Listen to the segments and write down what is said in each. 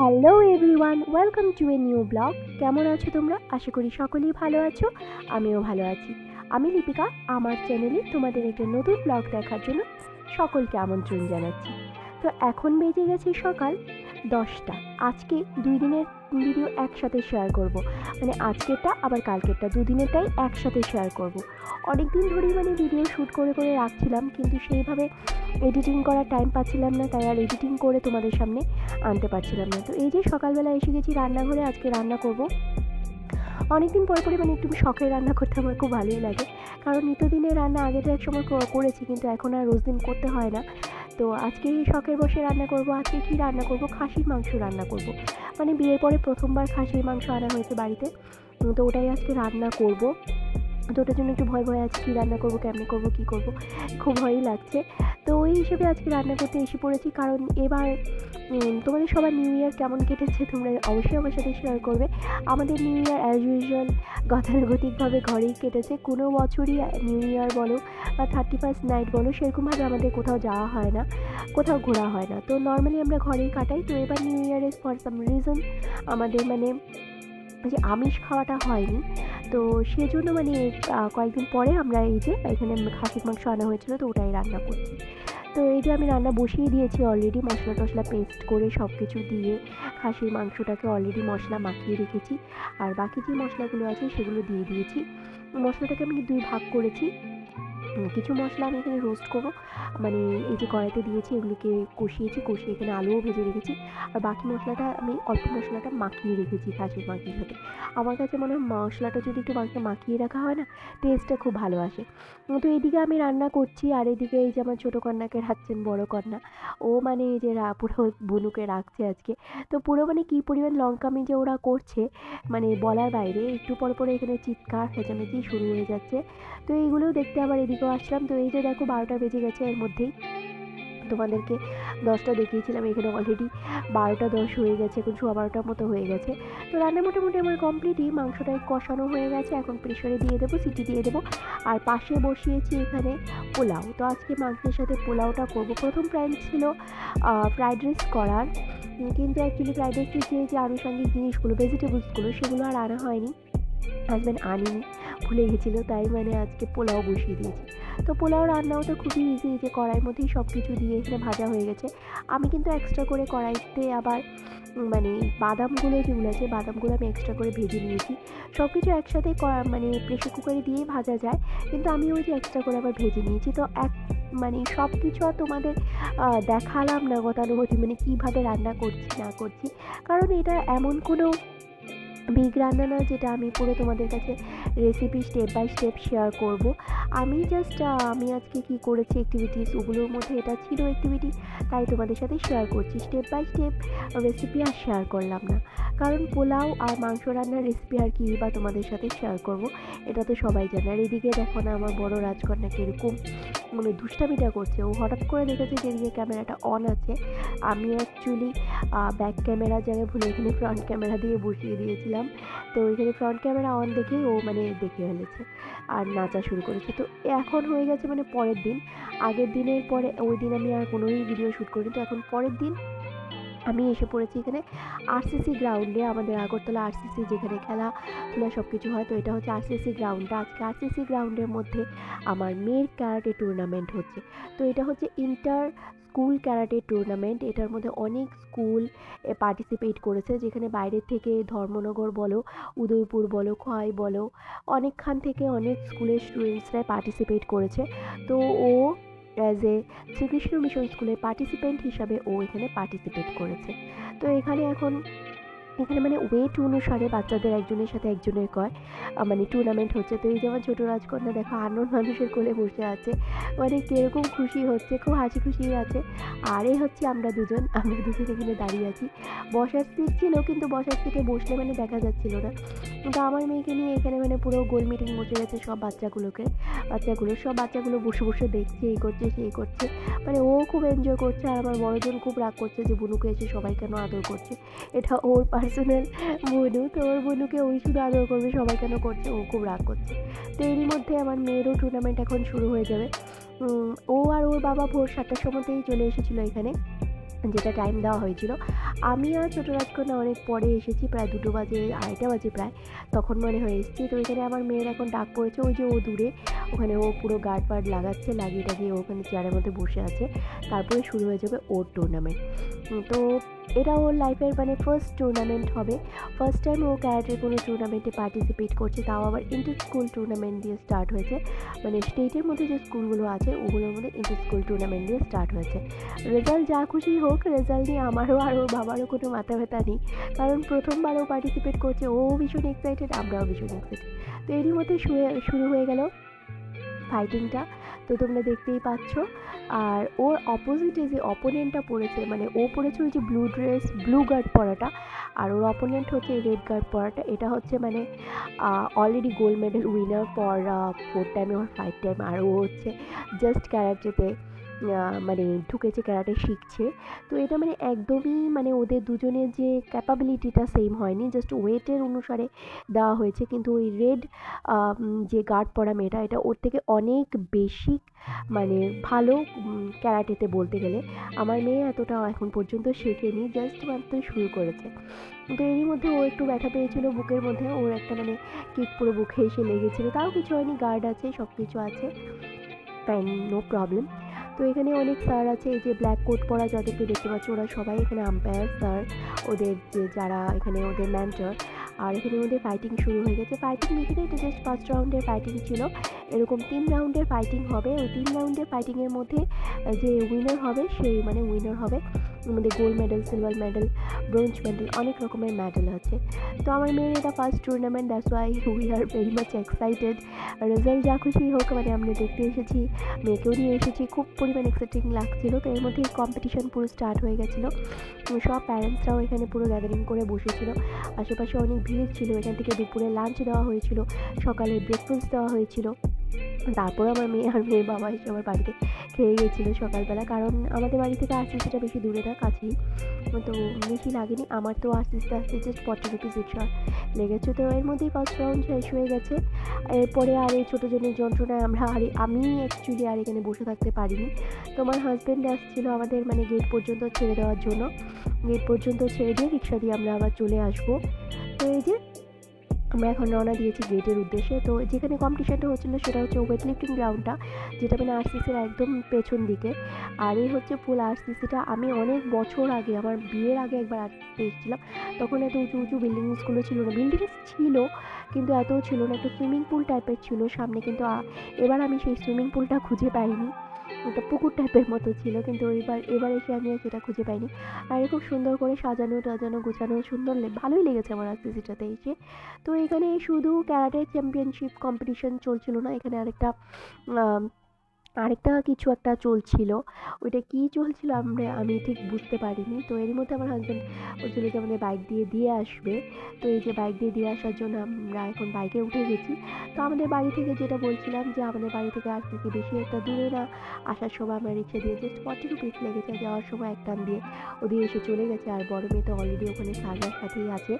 Hello everyone welcome to a new blog কেমন আছো তোমরা? আশা করি সকলেই ভালো আছো, আমিও ভালো আছি। আমি লিপিকা, আমার চ্যানেলে তোমাদের একটা নতুন ব্লগ দেখার জন্য সকলকে আমন্ত্রণ জানাচ্ছি। তো এখন বেজে গেছে সকাল দশটা। আজকে দুই দিনের ভিডিও একসাথে শেয়ার করব। মানে আজকেরটা, আবার কালকেরটা। দুদিনেরটাই একসাথে শেয়ার করব। অনেক দিন ধরেই মানে ভিডিও শ্যুট করে করে রাখছিলাম, কিন্তু সেইভাবে এডিটিং করার টাইম পাচ্ছিলাম না, তাই আর এডিটিং করে তোমাদের সামনে আনতে পারছিলাম না। তো এই যে সকালবেলা এসে গেছি রান্নাঘরে, আজকে রান্না করব। অনেকদিন পর, পরে মানে একটু শখের রান্না করতে আমার খুব ভালোই লাগে। কারণ নিত্যদিনের রান্না আগে তো এক সময় করেছি, কিন্তু এখন আর রোজ দিন করতে হয় না। তো আজকে এই শখের বসে রান্না করব, আজকে কি রান্না করব? খাসির মাংস রান্না করব। মানে বিয়ের পরে প্রথমবার খাসির মাংস আনা হয়েছে বাড়িতে। তো ওটাই আজকে রান্না করব। তো ওটার জন্য একটু ভয় ভয় আছে, কী রান্না করব, কেমনি করব, কী করব, খুব ভয়ই লাগছে। তো ওই হিসেবে আজকে রান্না করতে এসে পড়েছি, কারণ এবার তোমাদের সবার নিউ ইয়ার কেমন কেটেছে তোমরা অবশ্যই আমার সাথে শেয়ার করবে। আমাদের নিউ ইয়ার অ্যাজ ইউজুয়াল গতানুগতিকভাবে ঘরেই কেটেছে। কোনো বছরই নিউ ইয়ার বলো বা থার্টি ফার্স্ট নাইট বলো, সেরকমভাবে আমাদের কোথাও যাওয়া হয় না, কোথাও ঘোরা হয় না। তো নর্মালি আমরা ঘরেই কাটাই। তো এবার নিউ ইয়ারে ফর সাম রিজন আমাদের মানে যে আমিষ খাওয়াটা হয়নি। তো সেজন্য মানে কয়েকদিন পরে আমরা এই যে এখানে খাসির মাংস আনা হয়েছিল, তো ওটাই রান্না করছি। তো এই যে আমি রান্না বসিয়ে দিয়েছি অলরেডি মশলা টশলা পেস্ট করে সব কিছু দিয়ে খাসির মাংসটাকে অলরেডি মশলা মাখিয়ে রেখেছি। আর বাকি যে মশলাগুলো আছে সেগুলো দিয়ে দিয়েছি। মশলাটাকে আমি দুই ভাগ করেছি। কিছু মশলা আমি এখানে রোস্ট করব। মানে এই যে কড়াইতে দিয়েছি, এগুলিকে কষিয়েছি, কষিয়ে এখানে আলুও ভেজে রেখেছি। আর বাকি মশলাটা আমি অল্প মশলাটা মাখিয়ে রেখেছি খাসির মাংসের সাথে। আমার কাছে মনে হয় মশলাটা যদি একটু মাংসে মাখিয়ে রাখা হয় না টেস্টটা খুব ভালো আসে। তো এদিকে আমি রান্না করছি, আর এদিকে এই যে আমার ছোটো কন্যাকে রাখছেন বড় কন্যা। ও মানে এই যে পুরো বুনুকে রাখছে আজকে। তো পুরো মানে কী পরিমাণ লঙ্কামি যে ওরা করছে মানে বলার বাইরে, একটু পর পরে এখানে চিৎকার চেঁচামেচি শুরু হয়ে যাচ্ছে। তো এইগুলোও দেখতে আবার এদিকেও আসলাম। তো এই যে দেখো, বারোটা বেজে গেছে এর মধ্যেই। তোমাদেরকে দশটা দেখিয়েছিলাম, এখানে অলরেডি বারোটা দশ হয়ে গেছে, এখন সোয়া বারোটার মতো হয়ে গেছে। তো রান্না মোটামুটি আমার কমপ্লিটই মাংসটা কষানো হয়ে গেছে। এখন প্রেশারে দিয়ে দেবো, সিটি দিয়ে দেবো। আর পাশে বসিয়েছি এখানে পোলাও। তো আজকে মাংসের সাথে পোলাওটা করব। প্রথম প্ল্যান ছিল ফ্রাইড রাইস করার। কিন্তু অ্যাকচুয়ালি ফ্রাইড রাইসের যে যে আনুষঙ্গিক জিনিসগুলো ভেজিটেবলসগুলো সেগুলো আর আনা হয়নি। হাজব্যান্ড আনিনি ভুলে গেছিল, তাই মানে আজকে পোলাও বসিয়ে দিয়েছি। তো পোলাও রান্নাও তো খুবই ইজি যে কড়াইয়ের মধ্যেই সব কিছু দিয়ে এখানে ভাজা হয়ে গেছে। আমি কিন্তু এক্সট্রা করে কড়াইতে আবার মানে বাদামগুলো যেগুলো আছে, বাদামগুলো আমি এক্সট্রা করে ভেজে নিয়েছি। সব কিছু একসাথে মানে প্রেশার কুকারে দিয়েই ভাজা যায়, কিন্তু আমি ওই যে এক্সট্রা করে আবার ভেজে নিয়েছি। তো এক মানে সব কিছু আর তোমাদের দেখালাম না গতানুগতি মানে কীভাবে রান্না করছি না করছি। কারণ এটা এমন কোনো বিগ রান্না যেটা আমি পুরো তোমাদের কাছে recipe step by step share করব। আমি জাস্ট আমি আজকে কি করেছি অ্যাক্টিভিটিস ওগুলোর মধ্যে এটা ছিল অ্যাক্টিভিটি তাই তোমাদের সাথে শেয়ার করছি। স্টেপ বাই স্টেপ রেসিপি আর শেয়ার করলাম না। কারণ পোলাও আর মাংস রান্নার রেসিপি আর কি বা তোমাদের সাথে শেয়ার করব, এটা তো সবাই জানে। আর এদিকে দেখো না, আমার বড় রাজকন্যা কীরকম মানে দুষ্টামিটা করছে। ও হঠাৎ করে দেখেছে যে এদিকে ক্যামেরাটা অন আছে। আমি অ্যাকচুয়ালি ব্যাক ক্যামেরা জায়গায় ভুলে এখানে ফ্রন্ট ক্যামেরা দিয়ে বসিয়ে দিয়েছিলাম। তো এখানে ফ্রন্ট ক্যামেরা অন দেখেই ও মানে দেখে ফেলেছে। আর নাচা শুরু করেছে। তো এখন হয়ে গেছে মানে পরের দিন। আগের দিনের পরে ওই দিন আমি আর কোনোই ভিডিও শ্যুট করিনি। তো এখন পরের দিন আমি এসে পড়েছি এখানে আরসিসি গ্রাউন্ডে আমাদের আগরতলা আরসিসি যেখানে খেলাধুলা সব কিছু হয়, তো এটা হচ্ছে আরসিসি গ্রাউন্ডটা আজকে আরসিসি গ্রাউন্ডের মধ্যে আমার মেয়ের ক্যারাটে টুর্নামেন্ট হচ্ছে। তো এটা হচ্ছে ইন্টার স্কুল ক্যারাটে টুর্নামেন্ট, এটার মধ্যে অনেক স্কুল পার্টিসিপেট করেছে, যেখানে বাইরের থেকে ধর্মনগর বলো, উদয়পুর বলো, খোয়াই বলো, অনেকখান থেকে অনেক স্কুলের স্টুডেন্টসরা পার্টিসিপেট করেছে। তো ও অ্যাজ এ শ্রীকৃষ্ণ মিশন স্কুলের পার্টিসিপেন্ট হিসাবে ও এখানে পার্টিসিপেট করেছে। তো এখানে এখন এখানে মানে ওয়েট অনুসারে বাচ্চাদের একজনের সাথে একজনের কয়। মানে টুর্নামেন্ট হচ্ছে। তো এই যেমন ছোটো রাজকন্যা দেখো আনন্দ মানুষের কোলে বসে আছে। মানে কীরকম খুশি হচ্ছে, খুব হাসি খুশি আছে। আর এই হচ্ছে আমরা দুজন আমরা দুজন এখানে দাঁড়িয়ে আছি। বসার সিট ছিল, কিন্তু বসার সিটে বসলে মানে দেখা যাচ্ছিল না। কিন্তু আমার মেয়েকে নিয়ে এখানে মানে পুরো গোল মিটিং বসে গেছে সব বাচ্চাগুলোকে। বাচ্চাগুলো, সব বাচ্চাগুলো বসে বসে দেখছে, এই করছে, সেই করছে। মানে ও খুব এনজয় করছে আর আমার বড়জন খুব রাগ করছে যে বুনুকে এসে সবাই কেন আদর করছে। এটা ওর পার্সোনাল বনু তো ওর বনুকে ওই শুধু আদর করবে, সবাই কেন করছে? ও খুব রাগ করছে। তো এরই মধ্যে আমার মেয়েরও টুর্নামেন্ট এখন শুরু হয়ে যাবে। ও আর ওর বাবা ভোর সাতটার সময়তেই চলে এসেছিল এখানে, যেটা টাইম দেওয়া হয়েছিল। আমি আর ছোটো রাজকন্যা অনেক পরে এসেছি, প্রায় দুটো বাজে, আড়াইটা বাজে প্রায়। তখন মনে হয়ে এসেছি, তো এখানে আমার মেয়ের এখন ডাক পড়েছে, ওই যে ও দূরে। ওখানে ও পুরো গার্ড ফার্ড লাগাচ্ছে, লাগিয়ে টাগিয়ে ওখানে চেয়ারের মধ্যে বসে আছে। তারপরে শুরু হয়ে যাবে ওর টুর্নামেন্ট তো এটা ওর লাইফের মানে ফার্স্ট টুর্নামেন্ট হবে। ফার্স্ট টাইম ও ক্যারাটের কোনো টুর্নামেন্টে পার্টিসিপেট করছে, তাও আবার ইন্টার স্কুল টুর্নামেন্ট দিয়ে স্টার্ট হয়েছে। মানে স্টেটের মধ্যে যে স্কুলগুলো আছে, ওগুলোর মধ্যে ইন্টার স্কুল টুর্নামেন্ট দিয়ে স্টার্ট হয়েছে। রেজাল্ট যা খুশি হোক রেজাল্ট নিয়ে আমারও আর ওর বাবারও কোনো মাথা ব্যথা নেই। কারণ প্রথমবারও পার্টিসিপেট করছে, ও ভীষণ এক্সাইটেড আমরাও ভীষণ এক্সাইটেড তো এরই মধ্যে শুরু হয়ে গেল ফাইটিংটা তো তোমরা দেখতেই পাচ্ছ। আর ওর অপোজিটে যে অপোনেন্টটা পড়েছে মানে ও পড়েছে ওই যে ব্লু ড্রেস ব্লু গার্ড পরাটা। আর ওর অপোনেন্ট হচ্ছে রেড গার্ড পরাটা। এটা হচ্ছে মানে already gold medal winner for four টাইমে ওর ফাইভ টাইম আর ও হচ্ছে জাস্ট ক্যারাটেতে মানে ঢুকেছে, ক্যারাটে শিখছে। তো এটা মানে একদমই মানে ওদের দুজনের যে ক্যাপাবিলিটিটা সেম হয়নি। জাস্ট ওয়েটের অনুসারে দেওয়া হয়েছে। কিন্তু ওই রেড যে গার্ড পরা মেয়েটা, এটা ওর থেকে অনেক বেশি মানে ভালো ক্যারাটেতে বলতে গেলে। আমার মেয়ে এতটা এখন পর্যন্ত শেখেনি জাস্ট মাত্র শুরু করেছে। তো এরই মধ্যে ও একটু ব্যথা পেয়েছিল বুকের মধ্যে। ওর একটা মানে কিক পুরো বুকে এসে লেগেছিলো। তাও কিছু হয়নি গার্ড আছে সব কিছু আছে। তাই নো প্রবলেম তো এখানে অনেক স্যার আছে, এই যে ব্ল্যাক কোট পরা যাদেরকে দেখতে পাচ্ছি, ওরা সবাই এখানে আম্পায়ার স্যার, ওদের যে যারা এখানে ওদের ম্যান্টার আর এখানে ওদের ফাইটিং শুরু হয়ে গেছে। ফাইটিং এখানে এটা জাস্ট ফার্স্ট রাউন্ডের ফাইটিং ছিল। এরকম তিন রাউন্ডের ফাইটিং হবে। ওই তিন রাউন্ডের ফাইটিংয়ের মধ্যে যে উইনার হবে, সেই মানে উইনার হবে। আমাদের gold medal silver medal bronze medal অনেক রকমের মেডেল আছে। তো আমার মেয়ের এটা first tournament that's why we are very much excited result যা খুশি হোক মানে আমরা দেখতে এসেছি, মেয়েকেও নিয়ে এসেছি, খুব পরিমাণ এক্সাইটিং লাগছিল। তো এর মধ্যে কম্পিটিশন পুরো স্টার্ট হয়ে গেছিল। সব প্যারেন্টসরাও এখানে পুরো গ্যাদারিং করে বসেছিল। আশেপাশে অনেক ভিড় ছিল, এখান থেকে দুপুরে লাঞ্চ দেওয়া হয়েছিল, সকালে ব্রেকফাস্ট দেওয়া হয়েছিল। তারপর আমার মেয়ে আর মেয়ের বাবা এসে আমার বাড়িতে খেয়ে গেছিল সকালবেলা। কারণ আমাদের বাড়ি থেকে আরসিসিটা বেশি দূরে না, কাছেই। তো বেশি লাগেনি। আমার তো আস্তে আস্তে জাস্ট ফর্টি রুপিস লেগেছে। তো এর মধ্যেই ফার্স্ট রাউন্ড শেষ হয়ে গেছে। এরপরে আর এই ছোটো জনের যন্ত্রণায় আমরা আর আমি অ্যাকচুয়ালি আর এখানে বসে থাকতে পারিনি। তো আমার হাজব্যান্ড আসছিল আমাদের মানে গেট পর্যন্ত ছেড়ে দেওয়ার জন্য। গেট পর্যন্ত ছেড়ে দিয়ে রিক্সা দিয়ে আমরা আবার চলে আসব। তো এই যে আমরা এখন রওনা দিয়েছি গেটের উদ্দেশ্যে। তো যেখানে কম্পিটিশানটা হচ্ছিল সেটা হচ্ছে ওয়েট লিফটিং গ্রাউন্ডটা যেটা মানে আরসিসির একদম পেছন দিকে। আর এই হচ্ছে ফুল আরসিসিটা আমি অনেক বছর আগে, আমার বিয়ের আগে একবার আরসিসিতে এসেছিলাম তখন এত উঁচু উঁচু বিল্ডিংসগুলো ছিল না। বিল্ডিংস ছিল, কিন্তু এত ছিল না। একটা সুইমিং পুল টাইপের ছিল সামনে। কিন্তু এবার আমি সেই সুইমিং পুলটা খুঁজে পাইনি। একটা পুকুর টাইপের মতো ছিল, কিন্তু এবার এবার এসে আমি আর সেটা খুঁজে পাইনি। আর খুব সুন্দর করে সাজানো, টাজানো, গোছানো, সুন্দর ভালোই লেগেছে আমার আরসিসিটাতে এসে। তো এখানে শুধু ক্যারাটে চ্যাম্পিয়নশিপ কম্পিটিশন চলছিল না, এখানে আরেকটা আরেকটা কিছু একটা চলছিল। ওইটা কী চলছিল আমরা, আমি ঠিক বুঝতে পারিনি। তো এরই মধ্যে আমার হাজব্যান্ড বলছিল যে, আমাদের বাইক দিয়ে দিয়ে আসবে। তো এই যে বাইক দিয়ে দিয়ে আসার জন্য আমরা এখন বাইকে উঠে গেছি। তো আমাদের বাড়ি থেকে যেটা বলছিলাম যে, আমাদের বাড়ি থেকে আসতেছি বেশি একটা দূরে না, আসার সময় আমরা রিক্সা দিয়ে জাস্ট ফর্টি রুপিস লেগেছে, যাওয়ার সময় এক টান দিয়ে। ওদিকে এসে চলে গেছে, আর বড় মেয়ে তো অলরেডি ওখানে সারবার সাথেই আছে।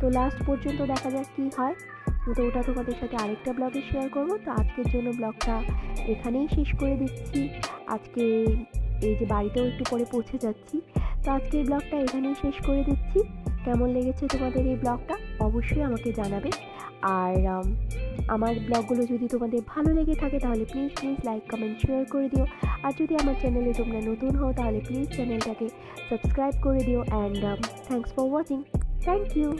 তো লাস্ট পর্যন্ত দেখা যাক কী হয়। তো ওটা তোমাদের সাথে আরেকটা ব্লগে শেয়ার করব। তো আজকের জন্য ব্লগটা এখানেই শেষ করে দিচ্ছি। আজকে এই যে বাড়িতেও একটু পরে পৌঁছে যাচ্ছি। তো আজকের ব্লগটা এখানেই শেষ করে দিচ্ছি। কেমন লেগেছে তোমাদের এই ব্লগটা অবশ্যই আমাকে জানাবে। আর আমার ব্লগগুলো যদি তোমাদের ভালো লেগে থাকে, তাহলে please please like comment share করে দিও। আর যদি আমার চ্যানেলে তোমরা নতুন হও, তাহলে প্লিজ চ্যানেলটাকে সাবস্ক্রাইব করে দিও। And thanks for watching thank you